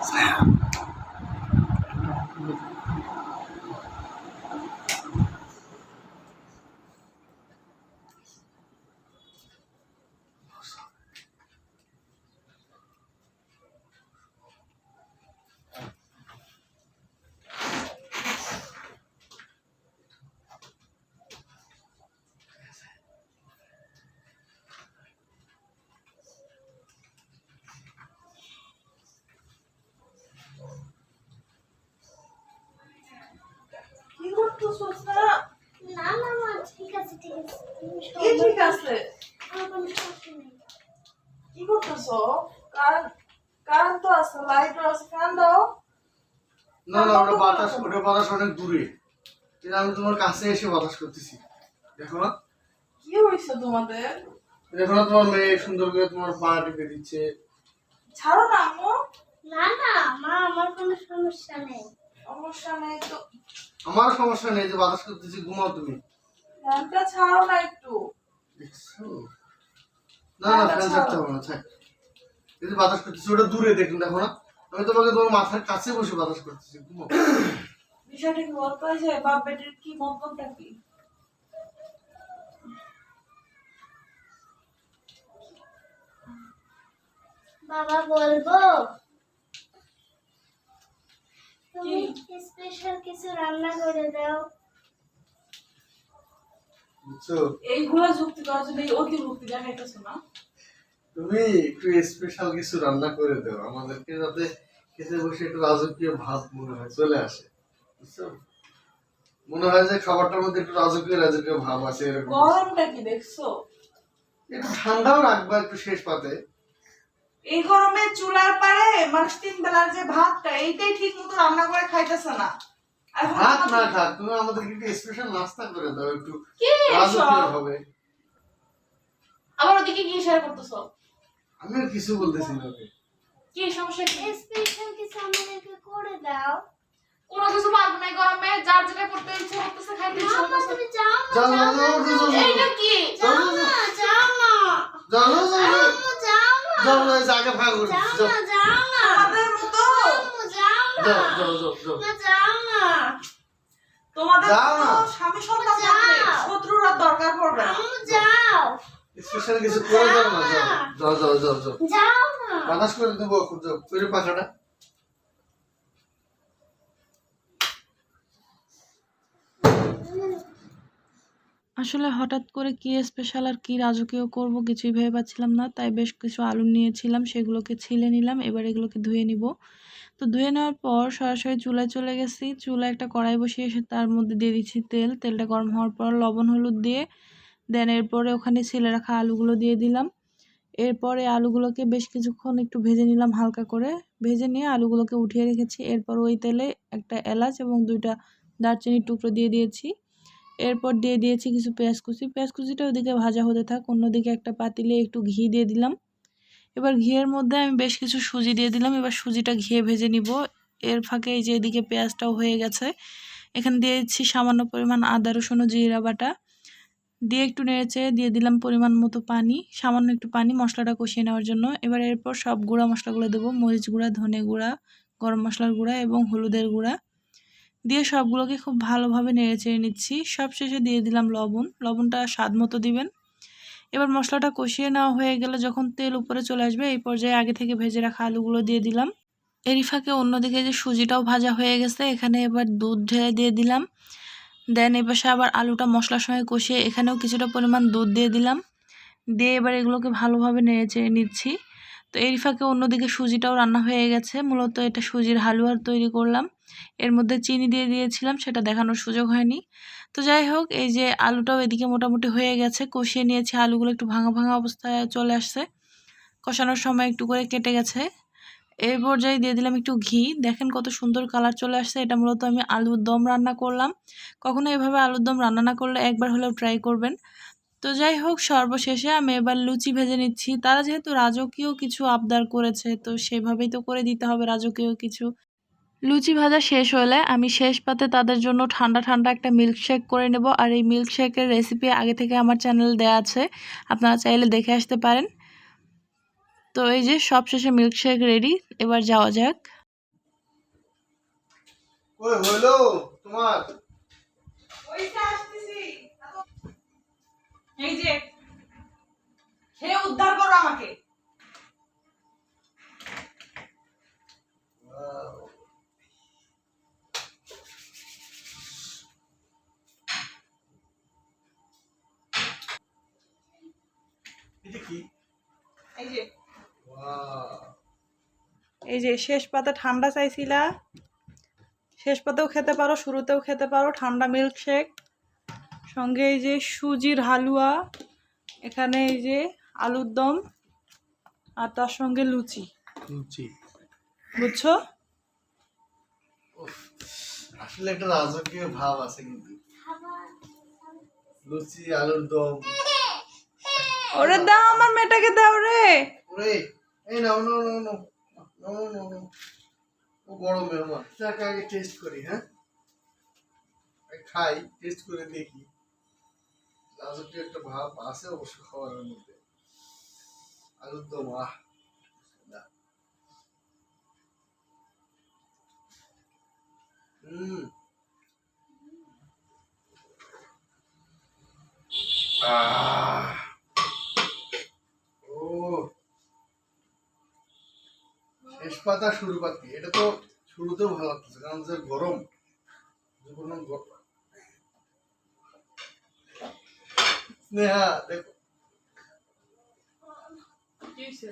কি করতেছস না না না মা ঠিক আছে ঠিক আছে কি ঠিক আছে আমার কোনো সমস্যা নেই কি করতেছ কারণ কারণ তো আছে লাইটও আছে ফ্যান দাও না না ওটা বাতাস ওটা বাতাস অনেক দূরে। কিন্তু আমি তোমার কাছে এসে বাতাস করতেছি। দেখো না। কি হয়েছে তোমাদের দেখো না তোমার মেয়ে সুন্দর করে তোমার পা টিপে দিচ্ছে। ছাড়ো না আম্মু। না না মা আমার কোনো সমস্যা নেই। সমস্যা নেই তো। আমার সমস্যা নেই যে বাতাস করতেছি ঘুমাও তুমি। ফ্যানটা ছাড়ো না একটু। না না ফ্যান থাকতে হবে না থাক। এই যে বাতাস করতেছি ওটা দূরে দেখুন দেখো না। আমি তোমাকে তোমার মাথার কাছে বসে বাতাস করতেছি ঘুমাও। বিষয়টা কি বলতে হয় যে বাপ বেটির কি মন্তব্যটা কি? বাবা বলব তুমি স্পেশাল কিছু রান্না করে দাও। এইগুলো যুক্তি করার জন্য এই অতিভুক্তি দেখাইতেছো না। তুমি একটু স্পেশাল কিছু রান্না করে দাও। আমাদেরকে যাতে খেতে বসে একটু রাজকীয় ভাব মনে হয় চলে আসে। বুঝছ? মনে হয় যে খাবারটার মধ্যে একটু রাজকীয় রাজকীয় ভাব আছে এরকম গরমটা কি দেখছ? একটু ঠান্ডাও রাখবা একটু শেষ পাতে। এই গরমে চুলার পারে মানুষ তিন বেলার যে ভাতটা এইটাই ঠিক মতো রান্না করে খাইতেছে না। ভাত না আমাদের- খাক তুমি আমাদেরকে একটু স্পেশাল নাস্তা করে দাও একটু কি হবে। আবার ওদিকে কি শেয়ার করতেছো? আমি কিছু বলতেছি না ওকে। কি সমস্যা কি? স্পেশাল কিছু আমাদেরকে করে দাও। কোনো কিছু পারব না গরমে যার যেটা করতে ইচ্ছে করতেছে খাইতে ইচ্ছে করতেছে। তুমি যাও না যাও যাও যাও যাও না যাও জায়গা ফাঁকা করে যাও যাও। না। মতো। আম্মু যাও না। যাও যাও যাও যাও। না যাও না। তোমাদের যাও মতো না। স্বামী সন্তান যাও। থাকলে শত্রুর আর দরকার পড়বে না। যাও। স্পেশাল কিছু করে যাও না যাও। যাও। যাও যাও যাও যাও। না। বাতাস করে দেবো খুব যাও। তৈরি পাখাটা। আসলে হঠাৎ করে কি স্পেশাল আর কি রাজকীয় করব কিছুই ভেবে পাচ্ছিলাম না। তাই বেশ কিছু আলু নিয়েছিলাম, সেগুলোকে ছিলে নিলাম, এবার এগুলোকে ধুয়ে নিব। তো ধুয়ে নেওয়ার পর সরাসরি চুলায় চলে গেছি। চুলায় একটা কড়াই বসিয়ে এসে তার মধ্যে দিয়ে দিচ্ছি তেল। তেলটা গরম হওয়ার পর লবণ, হলুদ দিয়ে দেন এরপরে ওখানে ছিলে রাখা আলুগুলো দিয়ে দিলাম। এরপরে আলুগুলোকে বেশ কিছুক্ষণ একটু ভেজে নিলাম হালকা করে। ভেজে নিয়ে আলুগুলোকে উঠিয়ে রেখেছি। এরপর ওই তেলে একটা এলাচ এবং দুইটা দারচিনির টুকরো দিয়ে দিয়েছি। এরপর দিয়ে দিয়েছি কিছু পেঁয়াজ কুচি। পেঁয়াজ কুচিটা ওদিকে ভাজা হতে থাক, অন্যদিকে একটা পাতিলে একটু ঘি দিয়ে দিলাম। এবার ঘিয়ের মধ্যে আমি বেশ কিছু সুজি দিয়ে দিলাম। এবার সুজিটা ঘিয়ে ভেজে নিব। এর ফাঁকে এই যে এদিকে পেঁয়াজটাও হয়ে গেছে। এখানে দিয়েছি সামান্য পরিমাণ আদা, রসুন ও জিরা বাটা। দিয়ে একটু নেড়েচে দিয়ে দিলাম পরিমাণ মতো পানি, সামান্য একটু পানি মশলাটা কষিয়ে নেওয়ার জন্য। এবার এরপর সব গুঁড়া মশলাগুলো দেবো। মরিচ গুঁড়া, ধনে গুঁড়া, গরম মশলার গুঁড়া এবং হলুদের গুঁড়া। দিয়ে সবগুলোকে খুব ভালোভাবে নেড়ে চেড়ে নিচ্ছি। সব শেষে দিয়ে দিলাম লবণ। লবণটা স্বাদ মতো দিবেন। এবার মশলাটা কষিয়ে নেওয়া হয়ে গেলে যখন তেল উপরে চলে আসবে, এই পর্যায়ে আগে থেকে ভেজে রাখা আলুগুলো দিয়ে দিলাম। এরই ফাঁকে অন্যদিকে যে সুজিটাও ভাজা হয়ে গেছে, এখানে এবার দুধ ঢেলে দিয়ে দিলাম। দেন এপাশে আবার আলুটা মশলার সঙ্গে কষিয়ে এখানেও কিছুটা পরিমাণ দুধ দিয়ে দিলাম। দিয়ে এবার এগুলোকে ভালোভাবে নেড়ে চেড়ে নিচ্ছি। তো এর ফাঁকে অন্যদিকে সুজিটাও রান্না হয়ে গেছে। মূলত এটা সুজির হালুয়ার তৈরি করলাম। এর মধ্যে চিনি দিয়ে দিয়েছিলাম, সেটা দেখানোর সুযোগ হয়নি। তো যাই হোক, এই যে আলুটাও এদিকে মোটামুটি হয়ে গেছে। কষিয়ে নিয়েছি আলুগুলো, একটু ভাঙা ভাঙা অবস্থায় চলে আসছে। কষানোর সময় একটু করে কেটে গেছে। এই পর্যায়ে দিয়ে দিলাম একটু ঘি। দেখেন কত সুন্দর কালার চলে আসছে। এটা মূলত আমি আলুর দম রান্না করলাম। কখনো এভাবে আলুর দম রান্না না করলে একবার হলেও ট্রাই করবেন। তো যাই হোক সর্বশেষে আমি এবার লুচি ভেজে নিচ্ছি। তারা যেহেতু রাজকীয় কিছু আবদার করেছে তো সেভাবেই তো করে দিতে হবে রাজকীয় কিছু। লুচি ভাজা শেষ হলে আমি শেষ পাতে তাদের জন্য ঠান্ডা ঠান্ডা একটা মিল্কশেক করে নেব। আর এই মিল্কশেকের রেসিপি আগে থেকে আমার চ্যানেল দেয়া আছে। আপনারা চাইলে দেখে আসতে পারেন। তো এই যে সব শেষে মিল্কশেক রেডি এবার যাওয়া যাক। তোমার। এই যে খেয়ে উদ্ধার করো আমাকে। এই যে Wow. এই যে। শেষ পাতা ঠান্ডা চাইছিলা। শেষ পাতেও খেতে পারো শুরুতেও খেতে পারো ঠান্ডা মিল্ক শেক সঙ্গে এই যে সুজির হালুয়া এখানে এই যে আলুর দম আর তার সঙ্গে লুচি। লুচি। বুঝছ? আসলে একটা রাজকীয় ভাব আছে কিন্তু। লুচি আলুর দম। ওরে দাও আমার মেয়েটাকে দাও রে। ওরে এই নাও no no no no no no ও বড় মেহমান। তাকে আগে টেস্ট করি হ্যাঁ? খাই টেস্ট করে দেখি। রাজকীয় একটা ভাব আছে অবশ্য খাবারের মধ্যে। আলুর দম, আহ। ও। শেষ পাতা শুরু পাতি। এটা তো শুরুতেও ভালো লাগতেছে, কারণ যে গরম যে কোনো গ- স্নেহা দেখো কি হয়েছে?